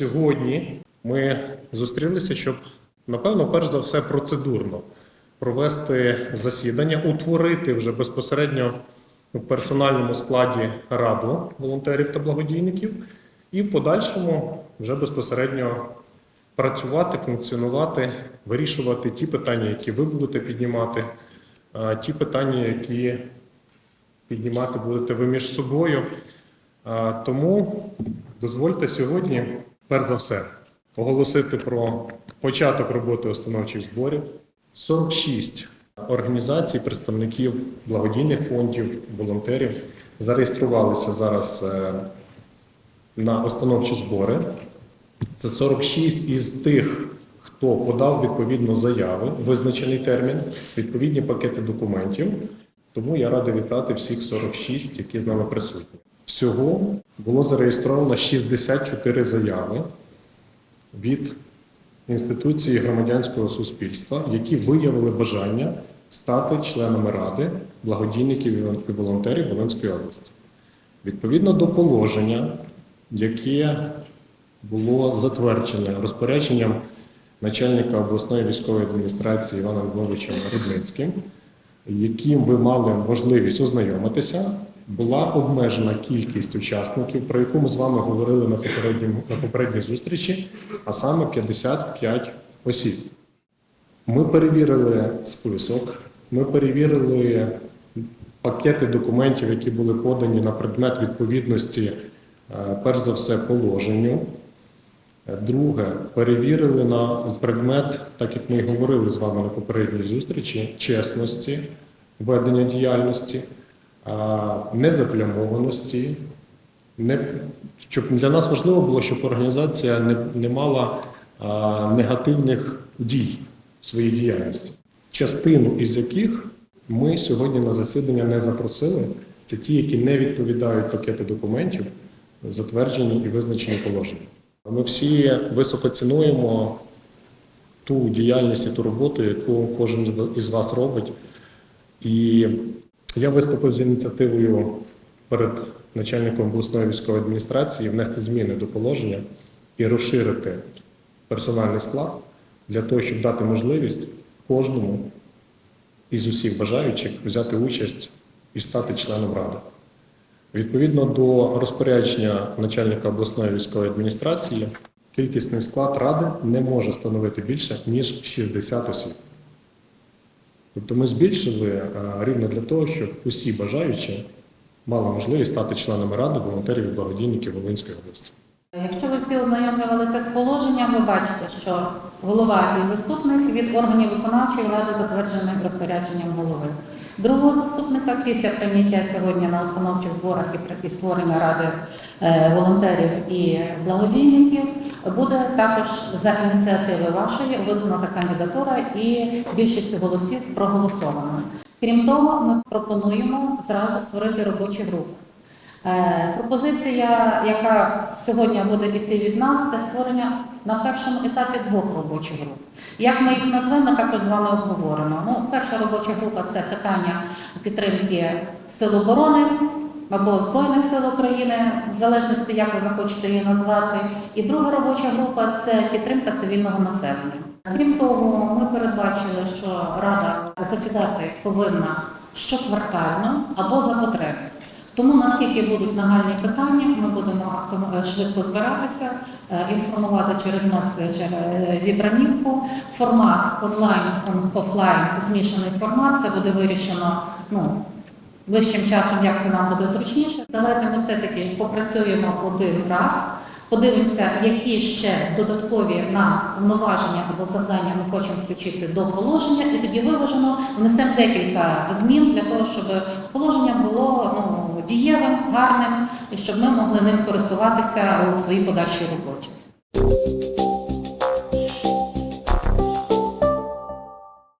Сьогодні ми зустрілися, щоб, напевно, перш за все, процедурно провести засідання, утворити вже безпосередньо в персональному складі раду волонтерів та благодійників, і в подальшому вже безпосередньо працювати, функціонувати, вирішувати ті питання, які ви будете піднімати, ті питання, які піднімати будете ви між собою. Тому дозвольте сьогодні, перш за все, оголосити про початок роботи установчих зборів. 46 організацій, представників благодійних фондів, волонтерів зареєструвалися зараз е, на установчі збори. Це 46 із тих, хто подав відповідно заяви, визначений термін, відповідні пакети документів. Тому я радий вітати всіх 46, які з нами присутні. Всього було зареєстровано 64 заяви від інституції громадянського суспільства, які виявили бажання стати членами ради благодійників і волонтерів Волинської області. Відповідно до положення, яке було затверджене розпорядженням начальника обласної військової адміністрації Івана Львовичем Рудницьким, яким ви мали можливість ознайомитися, була обмежена кількість учасників, про яку ми з вами говорили на на попередній зустрічі, а саме 55 осіб. Ми перевірили список, ми перевірили пакети документів, які були подані на предмет відповідності, е, перш за все, положенню. Друге, перевірили на предмет, так як ми і говорили з вами на попередній зустрічі, чесності ведення діяльності, незаплямованості. Не, щоб для нас важливо було, щоб організація не, не мала а, негативних дій в своїй діяльності. Частину із яких ми сьогодні на засідання не запросили. Це ті, які не відповідають пакети документів, затверджені і визначені положення. Ми всі високо цінуємо ту діяльність і ту роботу, яку кожен із вас робить. І я виступив з ініціативою перед начальником обласної військової адміністрації внести зміни до положення і розширити персональний склад для того, щоб дати можливість кожному із усіх бажаючих взяти участь і стати членом ради. Відповідно до розпорядження начальника обласної військової адміністрації, кількісний склад ради не може становити більше, ніж 60 осіб. Тобто ми збільшили е, рівно для того, щоб усі бажаючі мали можливість стати членами ради волонтерів і благодійників Волинської області. Якщо ви всі ознайомлювалися з положенням, ви бачите, що голова і заступник від органів виконавчої влади затверджений розпорядженням голови. Другого заступника після прийняття сьогодні на установчих зборах і створення ради е, волонтерів і благодійників буде також за ініціативи вашої висунута кандидатура і більшістю голосів проголосована. Крім того, ми пропонуємо зразу створити робочу групу. Е, Пропозиція, яка сьогодні буде йти від нас, це створення на першому етапі двох робочих груп. Як ми їх назвемо, також з вами обговоримо. Ну, перша робоча група це питання підтримки сил оборони або Збройних сил України, в залежності, як ви захочете її назвати. І друга робоча група це підтримка цивільного населення. Крім того, ми передбачили, що Рада засідати повинна щоквартально або за потреби. Тому наскільки будуть нагальні питання, ми будемо е, швидко збиратися, е, інформувати через меседж е, зібранівку. Формат онлайн офлайн змішаний формат. Це буде вирішено ну, ближчим часом, як це нам буде зручніше. Давайте ми все-таки попрацюємо один раз. Подивимося, які ще додаткові на повноваження або завдання ми хочемо включити до положення, і тоді виважено внесемо декілька змін для того, щоб положення було ну, дієвим, гарним, і щоб ми могли ним користуватися у своїй подальшій роботі.